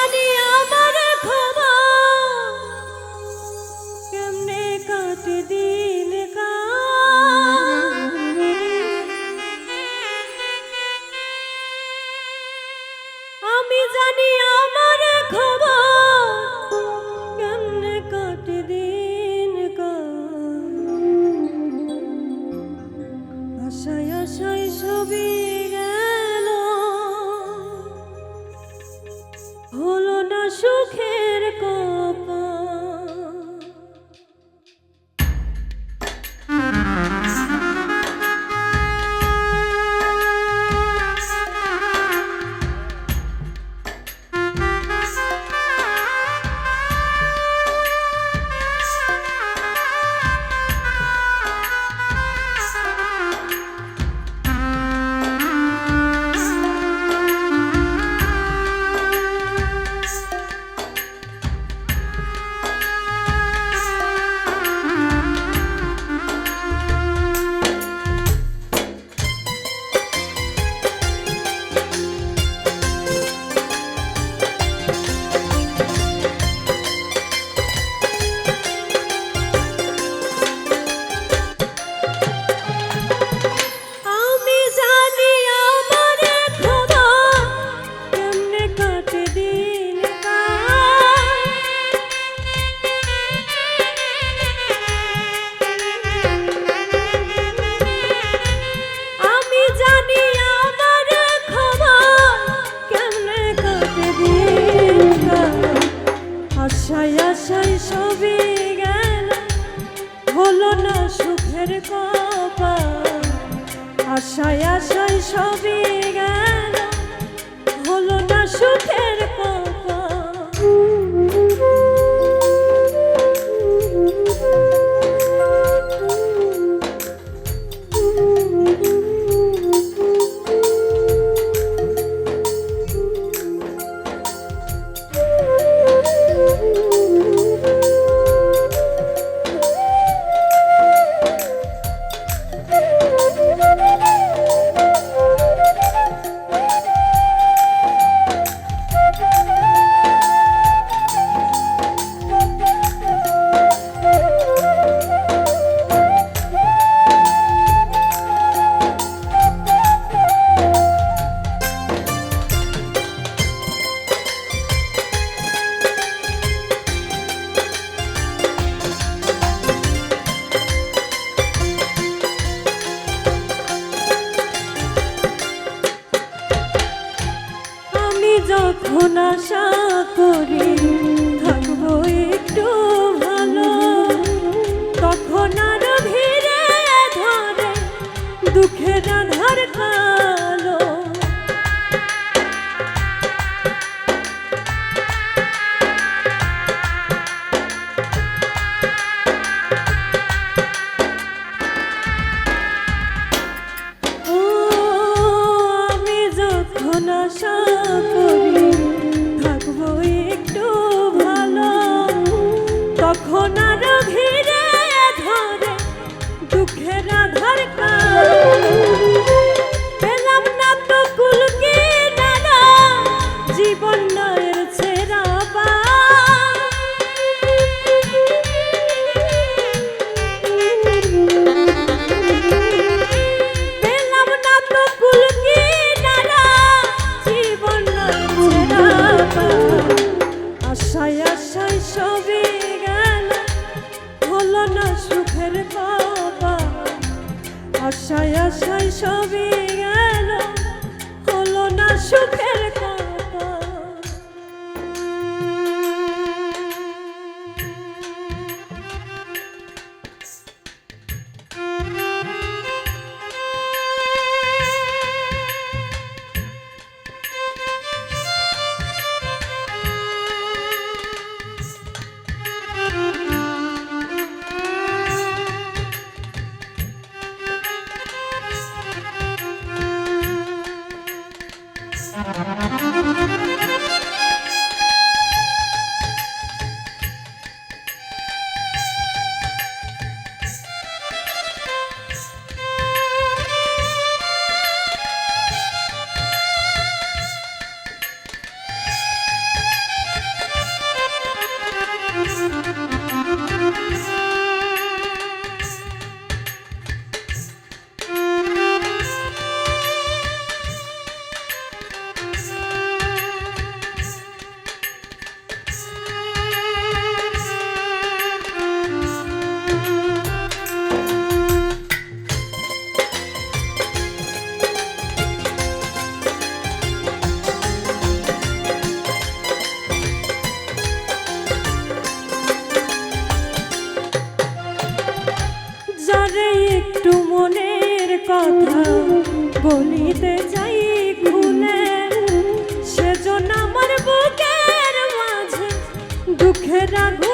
Daddy, I'm a আশায় আশায় সবই গা সাধনা সা করে। বলিতে চাই খুলে সেজন আমার বুকের মাঝে দুঃখের আগুন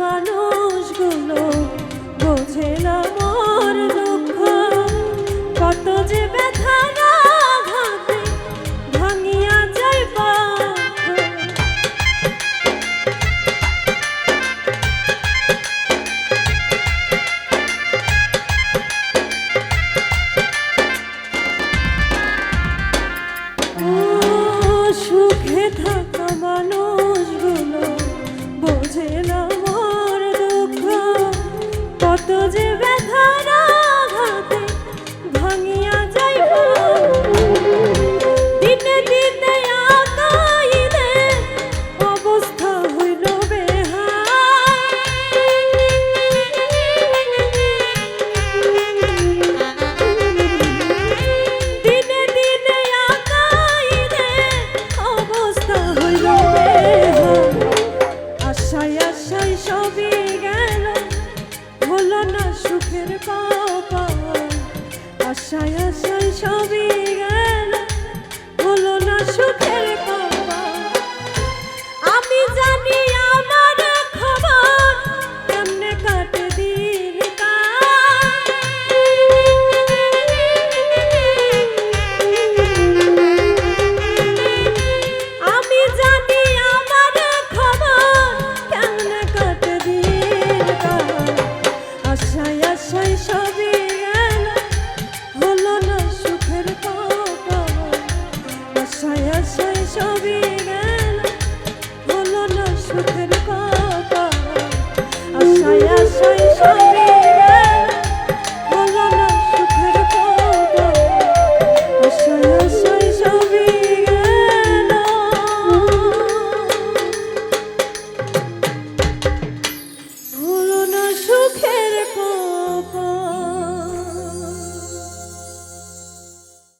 মানুষগুলো